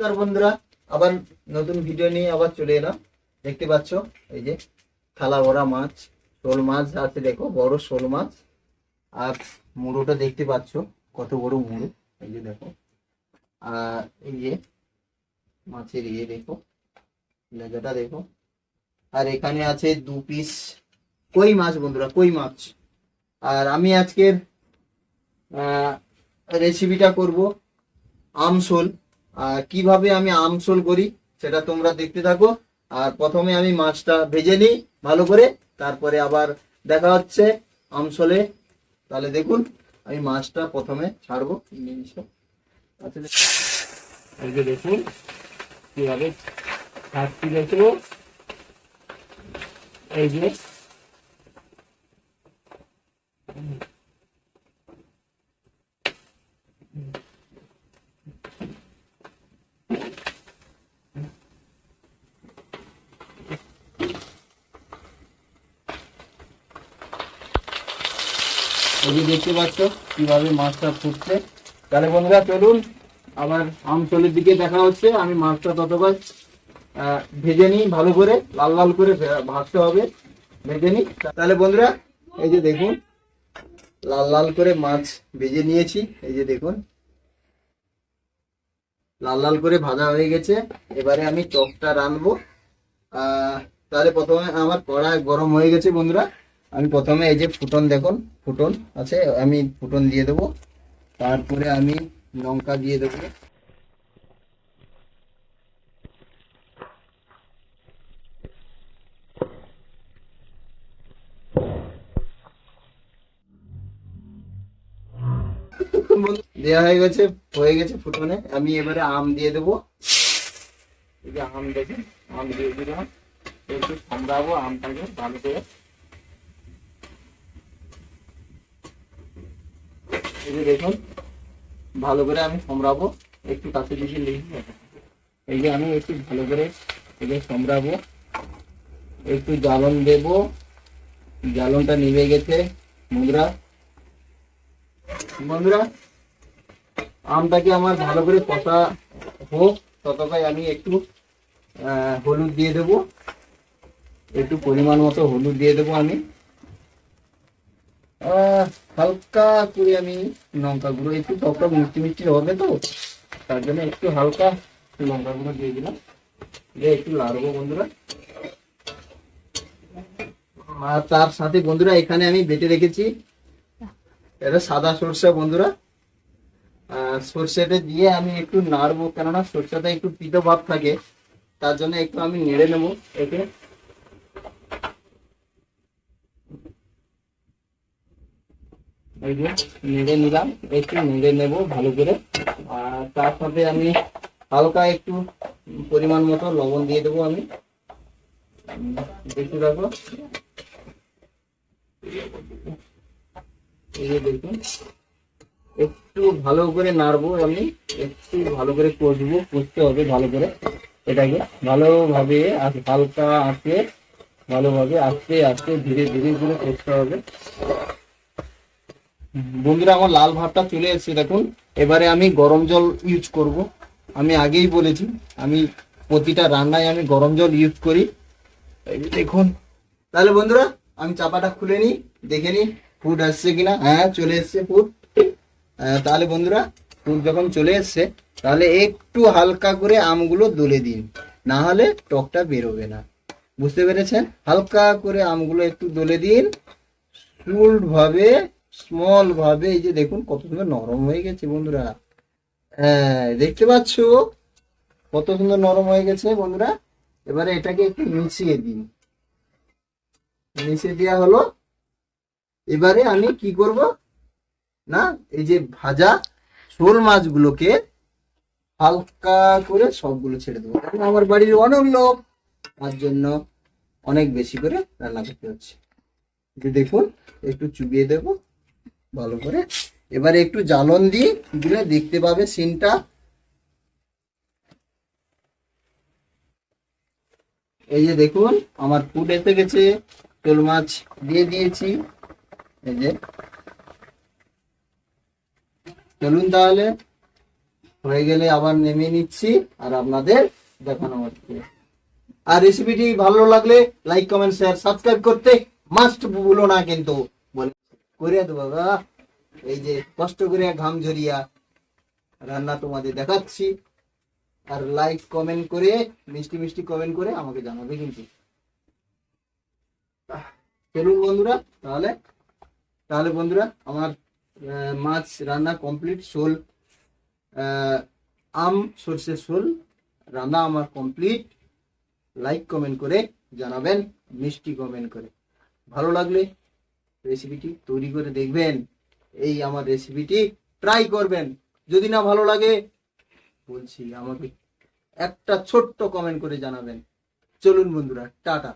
নমস্কার বন্ধুরা, আবার নতুন ভিডিও নিয়ে আবার চলে এলাম। দেখতে পাচ্ছ, এই যে থালা ভরা মাছ, শোল মাছ আছে দেখো বড় শোল মাছ, আর মুড়োটা দেখতে পাচ্ছ, কত বড় মুড়ো, এই যে দেখো। আর এই যে মাছের ইয়ে দেখো, লেজাটা দেখো। আর এখানে আছে দু পিস কই মাছ বন্ধুরা, কই মাছ? আর আমি আজকের রেসিপিটা করব আমসোল আর কীভাবে আমি আমসোল করি, সেটা তোমরা দেখতে থাকো। আর প্রথমে আমি মাছটা ভেজে নিই ভালো করে, তারপরে আবার দেখা হচ্ছে আমসোলে তাহলে দেখুন, আমি মাছটা প্রথমে ছাড়বো আচ্ছা দেখুন। কীভাবে ছাড়ছি এই যে। এই দেখতে পাচ্ছ কীভাবে মাছটা ফুটছে। তাহলে বন্ধুরা চলুন আবার আমচলের দিকে দেখা হচ্ছে। আমি মাছটা আহ, ভেজে নিই ভালো করে লাল লাল করে ভাজতে হবে ভেজে নিই। তাহলে বন্ধুরা এই যে দেখুন লাল লাল করে মাছ ভেজে নিয়েছি। এই যে দেখুন লাল লাল করে ভাজা হয়ে গেছে। এবারে আমি চপটা রানবো তাহলে প্রথমে আমার কড়াই গরম হয়ে গেছে বন্ধুরা। আমি প্রথমে এই যে ফুটন দেখুন, ফুটন আছে, আমি ফুটন দিয়ে দেবো। তারপরে আমি লঙ্কা দিয়ে দেবো। দেওয়া হয়ে গেছে হয়ে গেছে ফুটনে। আমি এবারে আম দিয়ে দেবো। এই যে আম দেখে আম দিয়ে দিলাম। একটু সামলাবো আমটাকে ভালো করে। এই যে দেখুন ভালো করে আমি সম্রাবো একটু কাছে দিকে লিখব এই যে আমি একটু ভালো করে এই যে একটু জ্বালন দেব জ্বালনটা নিভে গেছে বন্ধুরা। বন্ধুরা আমটাকে আমার ভালো করে কষা হোক ততক্ষণ আমি একটু হলুদ দিয়ে দেবো। একটু পরিমাণ মতো হলুদ দিয়ে দেবো আমি। আহ, হালকা করে আমি লঙ্কা গুঁড়ো একটু টকটা মিষ্টি মিষ্টি হবে তো তার জন্য একটু হালকা লঙ্কা গুঁড়ো দিয়ে দিলাম। দিয়ে একটু লাড়বো বন্ধুরা। আর তার সাথে বন্ধুরা এখানে আমি বেটে রেখেছি। এটা সাদা সরষে বন্ধুরা। আহ, সরষেটা দিয়ে আমি একটু নাড়বো কেননা সরষেটা একটু পিতো ভাব থাকে তার জন্য একটু আমি নেড়ে নেব একে এই যে নেড়ে নিলাম, একটু নেড়ে নেব ভালো করে। আর তার সাথে আমি হালকা একটু পরিমাণ মতো লবণ দিয়ে দেবো আমি। দেখতে থাকো। এই যে দেখুন, একটু ভালো করে নাড়বো আমি। একটু ভালো করে কষবো, কষতে হবে ভালো করে এটাকে। ভালোভাবে হালকা আঁচে ভালোভাবে আস্তে আস্তে ধীরে ধীরে করে করতে হবে। বন্ধুরা, আমার লাল ভাতটা চলে এসেছে, দেখুন। এবারে আমি গরম জল ইউজ করব। আমি আগেই বলেছি, আমি প্রতিটা রান্নায় আমি গরম জল ইউজ করি। দেখুন। তাহলে বন্ধুরা, আমি চাপাটা খুলে নিই, দেখে নিই ফুড আসছে কিনা। হ্যাঁ চলে এসছে ফুড তাহলে বন্ধুরা ফুড যখন চলে এসছে, তাহলে একটু হালকা করে আমগুলো দলে দিন। না হলে টকটা বেরোবে না। বুঝতে পেরেছেন? হালকা করে আমগুলো একটু দলে দিন। সুল্ড ভাবে স্মল ভাবে, এই যে দেখুন কত সুন্দর নরম হয়ে গেছে বন্ধুরা। হ্যাঁ দেখতে পাচ্ছ? কত সুন্দর নরম হয়ে গেছে বন্ধুরা। এবারে এটাকে একটু মিশিয়ে দিন মিশিয়ে দেওয়া হলো। এবারে আমি কি করব? না, এই যে ভাজা শোল মাছগুলোকে হালকা করে সবগুলো ছেড়ে দেবো। কারণ আমার বাড়ির অনেক লোক, তার জন্য অনেক বেশি করে রান্না করতে হচ্ছে। দেখুন, একটু চুবিয়ে দেব। ভালো করে। এবারে একটু জ্বালন দিয়ে দিলে দেখতে পাবে সিনটা। এই যে দেখুন, আমার ফুড এসে গেছে, শোল মাছ দিয়ে দিয়েছি। এই যে। চলুন তাহলে, হয়ে গেলে আবার নেমে নিচ্ছি আর আপনাদের দেখানো হচ্ছে। আর রেসিপিটি ভালো লাগলে লাইক কমেন্ট শেয়ার সাবস্ক্রাইব করতে মাস্ট ভুলো না কিন্তু। করে দেবো এই যে কষ্ট করে ঘাম ঝরিয়া রান্না তোমাদের দেখাচ্ছি। আর লাইক কমেন্ট করে, মিষ্টি মিষ্টি কমেন্ট করে আমাকে জানাবে কিন্তু। চলুন বন্ধুরা, তাহলে তাহলে বন্ধুরা, আমার মাছ রান্না কমপ্লিট শোল আম, সর্ষের শোল, রান্না আমার কমপ্লিট লাইক কমেন্ট করে জানাবেন, মিষ্টি কমেন্ট করে। ভালো লাগলে রেসিপিটি তৈরি করে দেখবেন, এই আমার রেসিপিটি ট্রাই করবেন। যদি না ভালো লাগে, বলছি আমাকে একটা ছোট্ট কমেন্ট করে জানাবেন। চলুন বন্ধুরা, টাটা।